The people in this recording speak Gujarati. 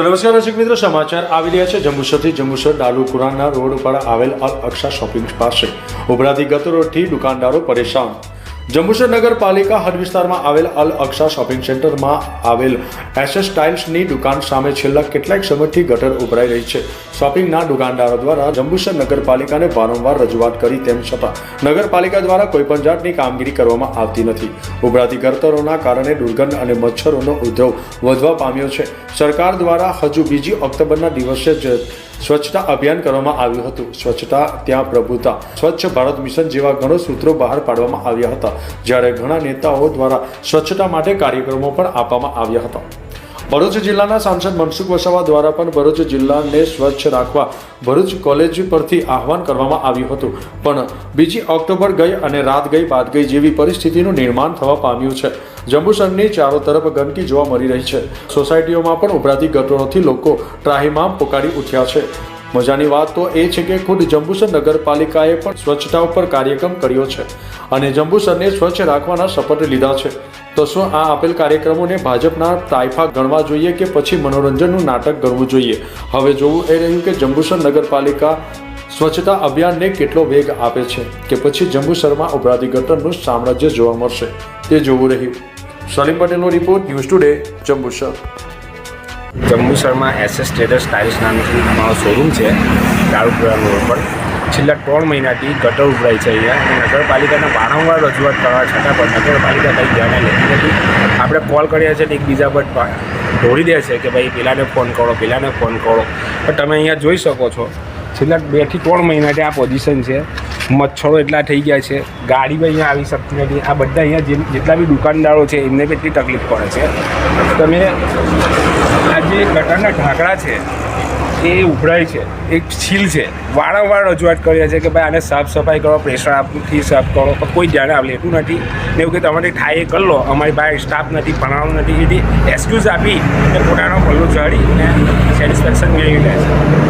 તો નમસ્કાર દર્શક મિત્રો, સમાચાર આવી રહ્યા છે. જંબુસરથી જંબુસર ડાલુ રોડ પર આવેલ અલ અક્ષા શોપિંગ પાસે ઉભરાતી ગત રોડથી દુકાનદારો પરેશાન. જંબુસર નગરપાલિકા હદ વિસ્તારમાં આવેલ અલ અક્ષા શોપિંગ સેન્ટરમાં આવેલ એસએસ ટાઇલ્સની દુકાન સામે છેલ્લા કેટલાક સમયથી ગટર ઉભરાઈ રહી છે. શોપિંગના દુકાનદારો દ્વારા જંબુસર નગરપાલિકાને વારંવાર રજૂઆત કરી તેમ છતાં નગરપાલિકા દ્વારા કોઈપણ જાતની કામગીરી કરવામાં આવતી નથી. ઉભરાતી ગટરોના કારણે દુર્ગંધ અને મચ્છરોનો ઉદ્ભવ વધવા પામ્યો છે. સરકાર દ્વારા હજુ બીજી ઓક્ટોબરના દિવસે જ સ્વચ્છતા અભિયાન કરવામાં આવ્યું હતું. સ્વચ્છતા, ત્યાં પ્રભુતા, સ્વચ્છ ભારત મિશન જેવા ઘણો સૂત્રો બહાર પાડવામાં આવ્યા હતા. જ્યારે ઘણા નેતાઓ દ્વારા સ્વચ્છતા માટે કાર્યક્રમો પણ આપવામાં આવ્યા હતા. ભરૂચ જિલ્લાના સાંસદ મનસુખ વસાવા દ્વારા પણ ભરૂચ જિલ્લાને સ્વચ્છ રાખવા ભરૂચ કોલેજ પરથી આહવાન કરવામાં આવ્યું હતું. પણ બીજી ઓક્ટોબર ગઈ અને રાત ગઈ બાદ ગઈ જેવી પરિસ્થિતિનું નિર્માણ થવા પામ્યું છે. જંબુસરની ચારો તરફ ગંદકી જોવા મળી રહી છે. સોસાયટીઓમાં પણ ઉભરાતી ગટરોથી લોકો ત્રાહિમામ પોકારી ઉઠ્યા છે. મજાની વાત તો એ છે કે ખુદ જંબુસર નગરપાલિકાએ પણ સ્વચ્છતા ઉપર કાર્યક્રમ કર્યો છે અને જંબુસરને સ્વચ્છ રાખવાના શપથ લીધા છે. તો શું આ આપેલ કાર્યક્રમોને ભાજપના તાઇફા ગણવા જોઈએ કે પછી મનોરંજનનું નાટક ગણવું જોઈએ? હવે જોવું એ રહ્યું કે જંબુસર નગરપાલિકા સ્વચ્છતા અભિયાનને કેટલો વેગ આપે છે કે પછી જંબુસરમાં ઉભરાતી ગટરનું સામ્રાજ્ય જોવા મળશે. તે જોવું રહ્યું. સલીમ પટેલનો રિપોર્ટ ન્યૂઝ ટુડે જંબુસર. જંબુસરમાં એસએસ ટ્રેડર્સ ટાઇલ્સ નામથી અમારો શોરૂમ છે દારૂપુરા રોડ પર છેલ્લા ત્રણ મહિનાથી ગટર ઉભરાય છે અહીંયા. અને નગરપાલિકાને વારંવાર રજૂઆત કરવા છતાં પણ નગરપાલિકા કંઈ ધ્યાને લેતી નથી. આપણે કોલ કર્યા છે એકબીજા પર દોડી દે છે કે ભાઈ પેલાને ફોન કરો, પેલાને ફોન કરો. પણ તમે અહીંયા જોઈ શકો છો, છેલ્લા બેથી ત્રણ મહિનાથી આ પોઝિશન છે. મચ્છરો એટલા થઈ ગયા છે. ગાડી પણ અહીંયા આવી શકતી નથી. આ બધા અહીંયા જેટલા બી દુકાનદારો છે, એમને બી એટલી તકલીફ પડે છે. તમે આ જે ગટરના ઢાંકડા છે, એ ઉભરાય છે. એક છીલ છે. વારંવાર રજૂઆત કરીએ છે કે ભાઈ આને સાફ સફાઈ કરો, પ્રેશર આપથી સાફ કરો. પણ કોઈ ધ્યાન આપ લેતું નથી. ને એવું કે તમારે થાય એ કરી લો. અમારી પાસે સ્ટાફ નથી ભણાવવાનું નથી. એથી એક્સક્યુઝ આપી પોતાનો પલ્લો ચડી સેટિસ્ફેક્શન મેળવી લે છે.